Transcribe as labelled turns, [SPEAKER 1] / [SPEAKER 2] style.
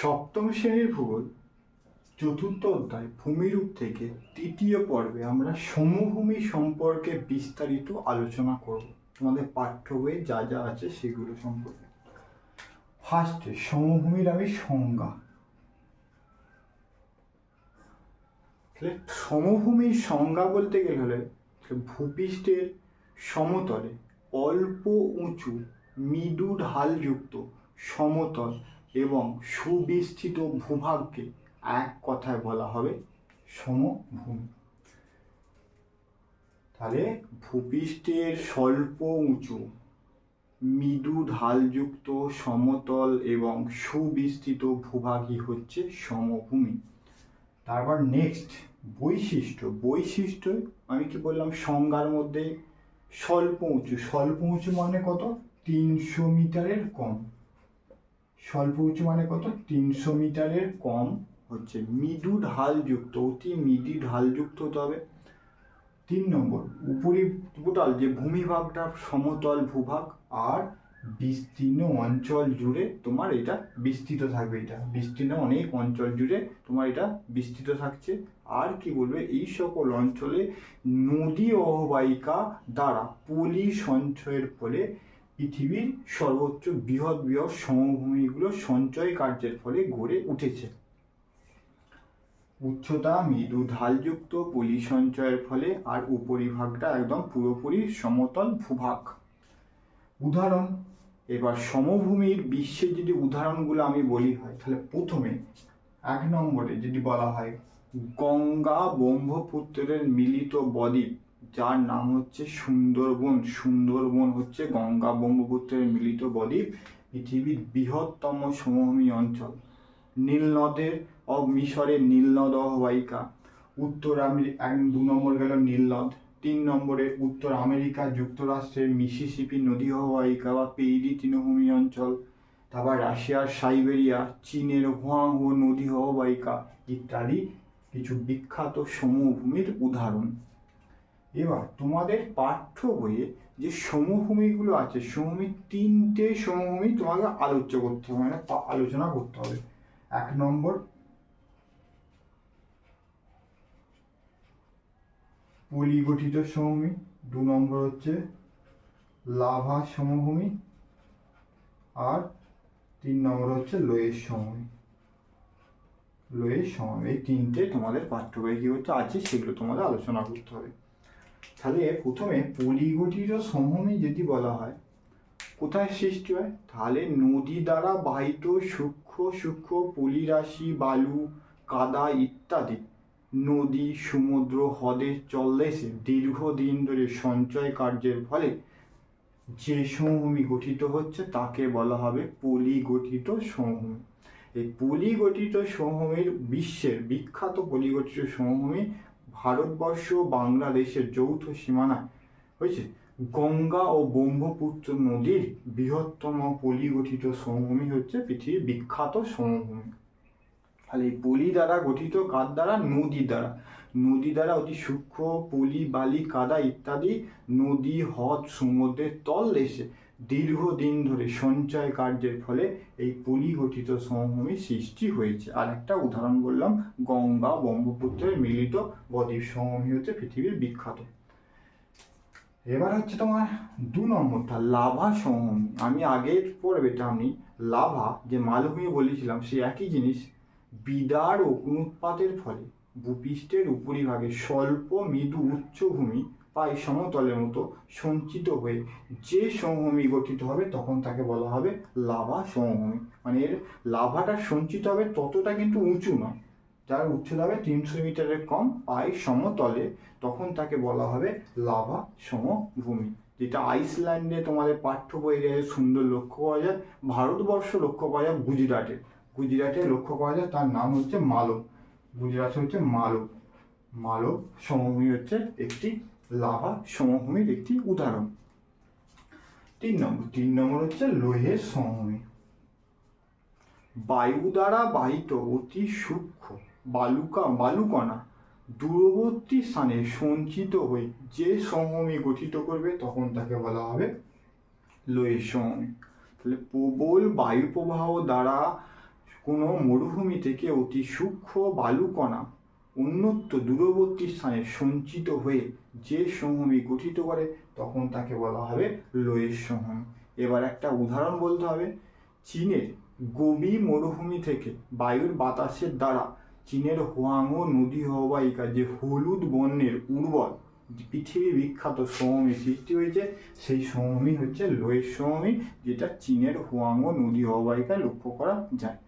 [SPEAKER 1] সপ্তম শ্রেণির ভূগোল, চতুর্থ অধ্যায়, ভূমিরূপ থেকে তৃতীয় পর্বে আমরা সমভূমি সম্পর্কে বিস্তারিত আলোচনা করব। তোমাদের পাঠ্য বইয়ে যা যা আছে সেগুলো সম্পর্কে। ফার্স্টে সমভূমির আমি সংজ্ঞা। সমভূমির সংজ্ঞা বলতে গেলে হলে ভূপৃষ্ঠের সমতলে অল্প উঁচু মৃদু ঢালযুক্ত সমতল এবং সুবিস্তৃত ভূভাগকে এক কথায় বলা হবে সমভূমি তাহলে ভূপৃষ্ঠের স্বল্প উঁচু, মৃদু ঢালযুক্ত, সমতল এবং সুবিস্তৃত ভূভাগই হচ্ছে সমভূমি। তারপর নেক্সট বৈশিষ্ট্য। বৈশিষ্ট্য, আমি কি বললাম, সংজ্ঞার মধ্যে স্বল্প উঁচু। স্বল্প উঁচু মানে কত? তিনশো মিটারের কম। স্বল্প উঁচু মানে কত? তিনশো মিটারের কম হচ্ছে। মৃদু ঢালযুক্ত অতি মৃদু ঢালযুক্ত হতে হবে। তিন নম্বর, উপরি টোটাল যে ভূমিভাগটা সমতল ভূভাগ আর বিস্তীর্ণ অঞ্চল জুড়ে তোমার এটা বিস্তৃত থাকবে এটা। বিস্তীর্ণ অনেক অঞ্চল জুড়ে তোমার এটা বিস্তৃত থাকছে। আর কি বলবে? এই সকল অঞ্চলে নদী অববাহিকা দ্বারা পলি সঞ্চয়ের ফলে পৃথিবীর সর্বোচ্চ বৃহৎ বৃহৎ সমভূমিগুলো সঞ্চয় কার্যের ফলে গড়ে উঠেছে। উচ্চতা, মৃদু ঢালযুক্ত, পলি সঞ্চয়ের ফলে আর উপরিভাগটা একদম পুরোপুরি সমতল ভূভাগ। উদাহরণ, এবার সমভূমির বিশ্বের যদি উদাহরণগুলো আমি বলি হয়, তাহলে প্রথমে এক নম্বরে যদি বলা হয়, গঙ্গা ব্রহ্মপুত্রের মিলিত বদ্বীপ যার নাম হচ্ছে সুন্দরবন। সুন্দরবন হচ্ছে গঙ্গা ব্রহ্মপুত্রের মিলিত বদ্বীপ, পৃথিবীর বৃহত্তম সমভূমি অঞ্চল। নীল নীলনদের ও মিশরের নীলনদ অববাহিকা। উত্তর আমেরিকা দু নম্বর গেল নীলনদ তিন নম্বরে উত্তর আমেরিকা যুক্তরাষ্ট্রের মিসিসিপি নদী অববাহিকা বা পেইরি তৃণভূমি অঞ্চল। তারপর রাশিয়ার সাইবেরিয়া, চীনের হোয়াংহো নদী অববাহিকা ইত্যাদি কিছু বিখ্যাত সমভূমির উদাহরণ। এবার তোমাদের পাঠ্য বইয়ে যে সমভূমিগুলো আছে, সমভূমি তিনটে সমভূমি তোমাকে আলোচ্য করতে হবে মানে আলোচনা করতে হবে। এক নম্বর, পলিগঠিত সমভূমি। দু নম্বর হচ্ছে লাভা সমভূমি। আর তিন নম্বর হচ্ছে লোয়ের সমভূমি। লোয়ের সমভূমি, এই তিনটে তোমাদের পাঠ্য বইয়ে কি হচ্ছে, আছে, সেগুলো তোমাদের আলোচনা করতে হবে। তাহলে প্রথমে পলিগঠিত সমভূমি যদি বলা হয়, কোথায় সৃষ্টি হয়? তাহলে নদী দ্বারা বাহিত সূক্ষ্ম সূক্ষ্ম পলিরাশি, বালু, কাদা ইত্যাদি। নদী, সমুদ্র হ্রদের চলদেশে দীর্ঘদিন ধরে সঞ্চয় কার্যের ফলে যে সমভূমি গঠিত হচ্ছে তাকে বলা হবে পলি গঠিত সমভূমি। এই পলি গঠিত সমভূমির বিশ্বের বিখ্যাত পলি গঠিত সমভূমি ভারতবর্ষ বাংলাদেশের যৌথ সীমানায় হয়েছে। গঙ্গা ও ব্রহ্মপুত্র নদীর বৃহত্তম পলিগঠিত সমভূমি হচ্ছে পৃথিবীর বিখ্যাত সমভূমি। তাহলে এই পলি দ্বারা গঠিত কার দ্বারা? নদী দ্বারা। নদী দ্বারা অতি সূক্ষ্ম পলি, বালি, কাদা ইত্যাদি নদী, হ্রদ, সমুদ্রের তল দেশে দীর্ঘদিন ধরে সঞ্চয় কার্যের ফলে এই পলি গঠিত সমভূমি সৃষ্টি হয়েছে। আর একটা উদাহরণ বললাম, গঙ্গা ব্রহ্মপুত্রের মিলিত বদ্বীপ সমভূমি হচ্ছে পৃথিবীর বিখ্যাত। এবার হচ্ছে তোমার দু নম্বরটা, লাভা সমভূমি। আমি আগের পড়বে আমি লাভা যে মালভূমি বলেছিলাম সেই একই জিনিস, বিদার অগ্নুৎপাতের ফলে ভূপৃষ্ঠের উপরিভাগে স্বল্প মৃদু উচ্চভূমি প্রায় সমতলের মতো সঞ্চিত হয়ে যে সমভূমি গঠিত হবে তখন তাকে বলা হবে লাভা সমভূমি। মানে এর লাভাটা সঞ্চিত হবে ততটা কিন্তু উঁচু নয়। যার উচ্চতা হবে তিনশো মিটারের কম পায় সমতলে, তখন তাকে বলা হবে লাভা সমভূমি। যেটা আইসল্যান্ডে তোমাদের পাঠ্য বই বইয়ে সুন্দর লক্ষ্য পাওয়া যায়, ভারতবর্ষ লক্ষ্য পাওয়া যায় গুজরাটে। গুজরাটে লক্ষ্য পাওয়া যায়, তার নাম হচ্ছে মালব। গুজরাট হচ্ছে মালব। মালব সমভূমি হচ্ছে একটি লাভা সমভূমির একটি উদাহরণ। তিন নম্বর তিন নম্বর হচ্ছে লোহের সমভূমি। বায়ু দ্বারা বাহিত অতি সূক্ষ্ম বালুকা বালুকণা দূরবর্তী স্থানে সঞ্চিত হয়ে যে সমভূমি গঠিত করবে তখন তাকে বলা হবে লোহের সমভূমি। তাহলে প্রবল বায়ু প্রবাহ দ্বারা কোনো মরুভূমি থেকে অতি সূক্ষ্ম বালুকণা অন্যত্র দূরবর্তী স্থানে সঞ্চিত হয়ে যে সমভূমি গঠিত করে, তখন তাকে বলা হবে লোয়ের সমভূমি এবার একটা উদাহরণ বলতে হবে। চীনের গোবি মরুভূমি থেকে বায়ুর বাতাসের দ্বারা চীনের হোয়াংহো নদী অববাহিকা যে হলুদ বর্ণের উর্বর পৃথিবী বিখ্যাত সমভূমি সৃষ্টি হয়েছে, সেই সমভূমি হচ্ছে লোয়ের সমভূমি যেটা চীনের হোয়াংহো নদী অববাহিকায় লক্ষ্য করা যায়।